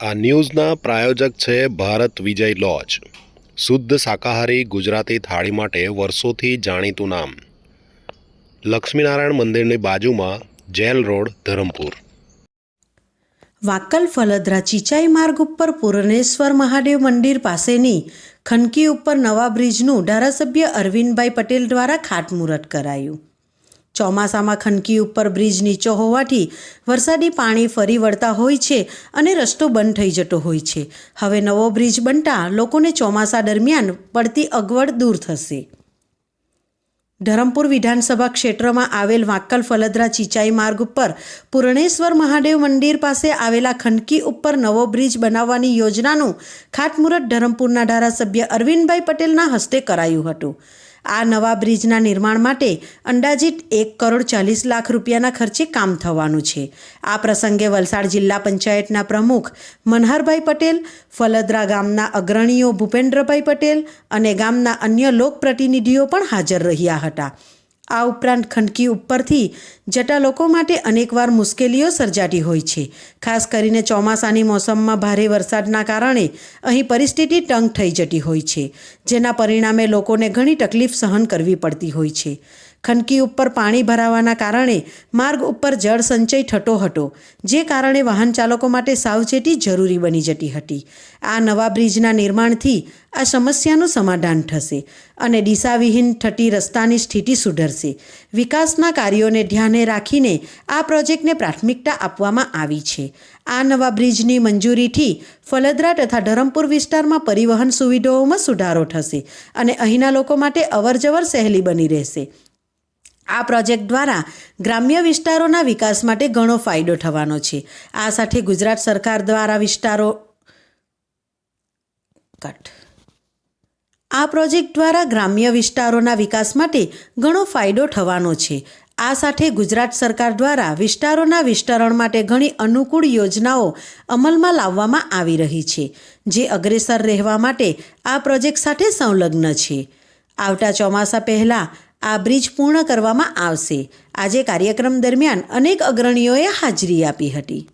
આ ન્યૂઝના પ્રાયોજક છે ભારત વિજય લોજ. શુદ્ધ શાકાહારી ગુજરાતી થાળી માટે વર્ષોથી જાણીતું નામ. લક્ષ્મીનારાયણ મંદિરની બાજુમાં જેલ રોડ, ધરમપુર. વાકલ ફલદરા ચિચાઈ માર્ગ ઉપર પૂરણેશ્વર મહાદેવ મંદિર પાસેની ખનકી ઉપર નવા બ્રિજનું ધારાસભ્ય અરવિંદભાઈ પટેલ દ્વારા ખાતમુહૂર્ત કરાયું. ચોમાસામાં ખનકી ઉપર બ્રિજ નીચો હોવાથી વરસાદી પાણી ફરી વળતા હોય છે અને રસ્તો બંધ થઈ જતો હોય છે. હવે નવો બ્રિજ બનતા લોકોને ચોમાસા દરમિયાન પડતી અગવડ દૂર થશે. ધરમપુર વિધાનસભા ક્ષેત્રમાં આવેલ વાંકલ ફલદરા ચિચાઈ માર્ગ ઉપર પૂર્ણેશ્વર મહાદેવ મંદિર પાસે આવેલા ખંડકી ઉપર નવો બ્રિજ બનાવવાની યોજનાનું ખાતમુહૂર્ત ધરમપુરના ધારાસભ્ય અરવિંદભાઈ પટેલના હસ્તે કરાયું હતું. આ નવા બ્રિજના નિર્માણ માટે અંદાજિત એક કરોડ ચાલીસ લાખ રૂપિયાના ખર્ચે કામ થવાનું છે. આ પ્રસંગે વલસાડ જિલ્લા પંચાયતના પ્રમુખ મનહરભાઈ પટેલ, ફલદરા ગામના અગ્રણીઓ ભૂપેન્દ્રભાઈ પટેલ અને ગામના અન્ય લોકપ્રતિનિધિઓ પણ હાજર રહ્યા હતા. આ ઉપરાંત ખંડકી ઉપરથી જતા લોકો માટે અનેકવાર મુશ્કેલીઓ સર્જાતી હોય છે. ખાસ કરીને ચોમાસાની મોસમમાં ભારે વરસાદના કારણે અહીં પરિસ્થિતિ તંગ થઈ જતી હોય છે, જેના પરિણામે લોકોને ઘણી તકલીફ સહન કરવી પડતી હોય છે. ખનકી ઉપર પાણી ભરાવાના કારણે માર્ગ ઉપર જળ સંચય થતો હતો, જે કારણે વાહન ચાલકો માટે સાવચેતી જરૂરી બની જતી હતી. આ નવા બ્રિજના નિર્માણથી આ સમસ્યાનું સમાધાન થશે અને દિશાવિહીન થતી રસ્તાની સ્થિતિ સુધરશે. વિકાસના કાર્યોને ધ્યાને રાખીને આ પ્રોજેક્ટને પ્રાથમિકતા આપવામાં આવી છે. આ નવા બ્રિજની મંજૂરીથી ફલદરા તથા ધરમપુર વિસ્તારમાં પરિવહન સુવિધાઓમાં સુધારો થશે અને અહીંના લોકો માટે અવરજવર સહેલી બની રહેશે. આ પ્રોજેક્ટ દ્વારા ગ્રામ્ય વિસ્તારોના વિકાસ માટે ઘણો ફાયદો થવાનો છે. આ સાથે ગુજરાત સરકાર દ્વારા વિસ્તારો કટ. આ પ્રોજેક્ટ દ્વારા ગ્રામ્ય વિસ્તારોના વિકાસ માટે ઘણો ફાયદો થવાનો છે. આ સાથે ગુજરાત સરકાર દ્વારા વિસ્તારોના વિસ્તરણ માટે ઘણી અનુકૂળ યોજનાઓ અમલમાં લાવવામાં આવી રહી છે, જે અગ્રેસર રહેવા માટે આ પ્રોજેક્ટ સાથે સંલગ્ન છે. આવતા ચોમાસા પહેલાં આ બ્રિજ પૂર્ણ કરવામાં આવશે. આજે કાર્યક્રમ દરમિયાન અનેક અગ્રણીઓએ હાજરી આપી હતી.